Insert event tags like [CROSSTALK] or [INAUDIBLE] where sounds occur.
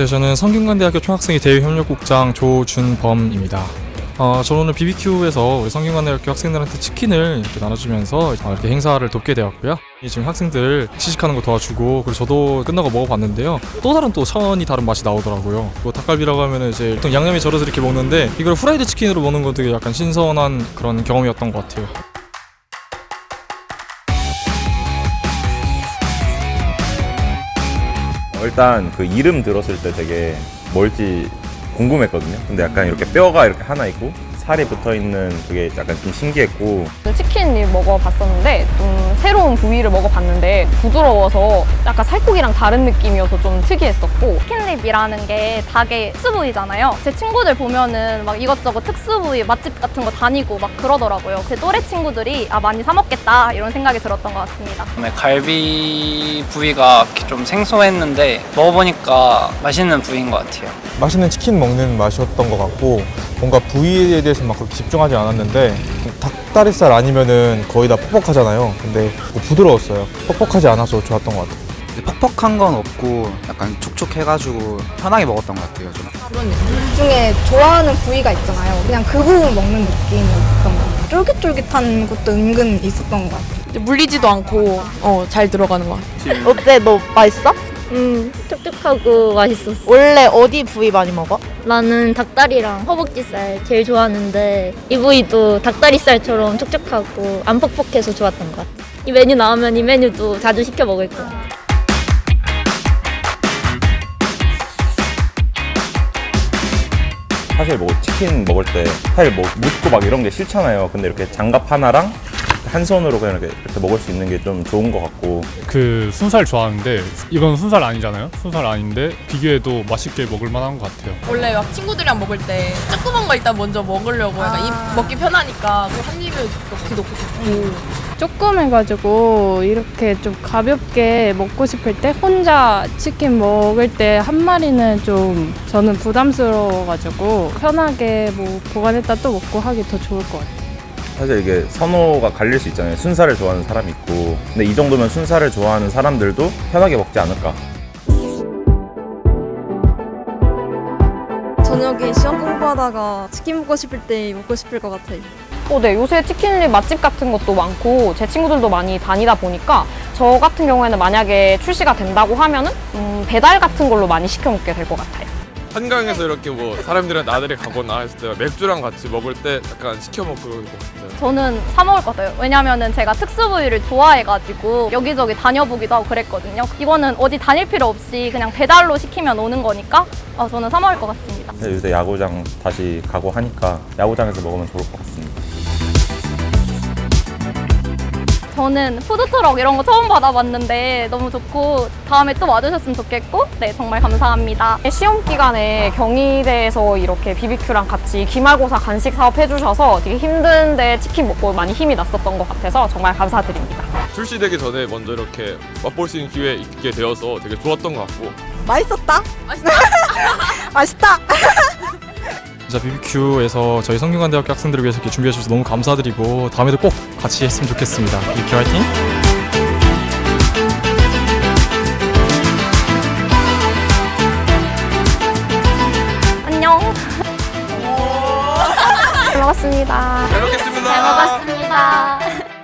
안녕하세요. 저는 성균관대학교 총학생회 대외협력국장 조준범입니다. 어, 저는 오늘 BBQ에서 우리 성균관대학교 학생들한테 치킨을 이렇게 나눠주면서 어, 이렇게 행사를 돕게 되었고요. 이 지금 학생들 시식하는 거 도와주고 그리고 저도 끝나고 먹어봤는데요. 또 다른 또 차원이 다른 맛이 나오더라고요. 뭐 닭갈비라고 하면은 이제 보통 양념이 절여서 이렇게 먹는데 이걸 후라이드 치킨으로 먹는 건 되게 약간 신선한 그런 경험이었던 것 같아요. 일단 그 이름 들었을 때 되게 뭘지 궁금했거든요. 근데 약간 이렇게 뼈가 이렇게 하나 있고 살이 붙어 있는 그게 약간 좀 신기했고 치킨을 먹어봤었는데 좀 새로운 부위를 먹어봤는데 부드러워서 약간 살코기랑 다른 느낌이어서 좀 특이했었고 치킨립이라는 게 닭의 특수 부위잖아요. 제 친구들 보면은 막 이것저것 특수 부위 맛집 같은 거 다니고 막 그러더라고요. 제 또래 친구들이 아 많이 사 먹겠다 이런 생각이 들었던 것 같습니다. 처음에 갈비 부위가 이렇게 좀 생소했는데 먹어보니까 맛있는 부위인 것 같아요. 맛있는 치킨 먹는 맛이었던 것 같고 뭔가 부위에 대해서 막 그렇게 집중하지 않았는데 닭다리살 아니면은 거의 다 퍽퍽하잖아요. 근데 뭐 부드러웠어요. 퍽퍽하지 않아서 좋았던 것 같아요. 퍽퍽한 건 없고 약간 촉촉해가지고 편하게 먹었던 것 같아요. 저는. 중에 좋아하는 부위가 있잖아요. 그냥 그 부분 먹는 느낌이 있었던 것 같아요. 쫄깃쫄깃한 것도 은근 있었던 것 같아요. 물리지도 않고 어, 잘 들어가는 것 같아. 어때? 너 맛있어? 음 촉촉하고 맛있었어. 원래 어디 부위 많이 먹어? 나는 닭다리랑 허벅지살 제일 좋아하는데 이 부위도 닭다리살처럼 촉촉하고 안 퍽퍽해서 좋았던 것 같아. 이 메뉴 나오면 이 메뉴도 자주 시켜 먹을 거야. 사실 뭐 치킨 먹을 때 사실 뭐 묻고 막 이런 게 싫잖아요. 근데 이렇게 장갑 하나랑 한 손으로 그냥 이렇게, 이렇게 먹을 수 있는 게 좀 좋은 것 같고 그 순살 좋아하는데 이건 순살 아니잖아요. 순살 아닌데 비교해도 맛있게 먹을 만한 것 같아요. 원래 막 친구들이랑 먹을 때 조그만 거 일단 먼저 먹으려고 약간 입 먹기 편하니까 그한 입에 넣기 넣고 싶고 조금 해가지고 이렇게 좀 가볍게 먹고 싶을 때 혼자 치킨 먹을 때 한 마리는 좀 저는 부담스러워가지고 편하게 뭐 보관했다 또 먹고 하기 더 좋을 것 같아요. 사실 이게 선호가 갈릴 수 있잖아요. 순살을 좋아하는 사람이 있고 근데 이 정도면 순살을 좋아하는 사람들도 편하게 먹지 않을까. 저녁에 시험 공부하다가 치킨 먹고 싶을 때 먹고 싶을 것 같아요. 어, 네. 요새 치킨집 맛집 같은 것도 많고 제 친구들도 많이 다니다 보니까 저 같은 경우에는 만약에 출시가 된다고 하면은 음, 배달 같은 걸로 많이 시켜 먹게 될 것 같아요. 한강에서 이렇게 뭐 사람들이랑 나들이 가거나 했을 때 맥주랑 같이 먹을 때 약간 시켜 먹고 싶어요. 저는 사 먹을 것 같아요. 왜냐면은 제가 특수 부위를 좋아해가지고 여기저기 다녀보기도 하고 그랬거든요. 이거는 어디 다닐 필요 없이 그냥 배달로 시키면 오는 거니까 어, 저는 사 먹을 것 같습니다. 근데 요새 야구장 다시 가고 하니까 야구장에서 먹으면 좋을 것 같습니다. 저는 푸드트럭 이런 거 처음 받아봤는데 너무 좋고 다음에 또 와주셨으면 좋겠고 네 정말 감사합니다. 시험 기간에 경희대에서 이렇게 BBQ랑 같이 기말고사 간식 사업 해주셔서 되게 힘든데 치킨 먹고 많이 힘이 났었던 것 같아서 정말 감사드립니다. 출시되기 전에 먼저 이렇게 맛볼 수 있는 기회 있게 되어서 되게 좋았던 것 같고 맛있었다? 맛있다. [LAUGHS] 자 BBQ에서 저희 성균관대학교 학생들을 위해서 이렇게 준비해 주셔서 너무 감사드리고 다음에도 꼭 같이 했으면 좋겠습니다. BBQ 화이팅! 안녕. 잘 먹었습니다. 잘 먹겠습니다. 잘 먹었습니다.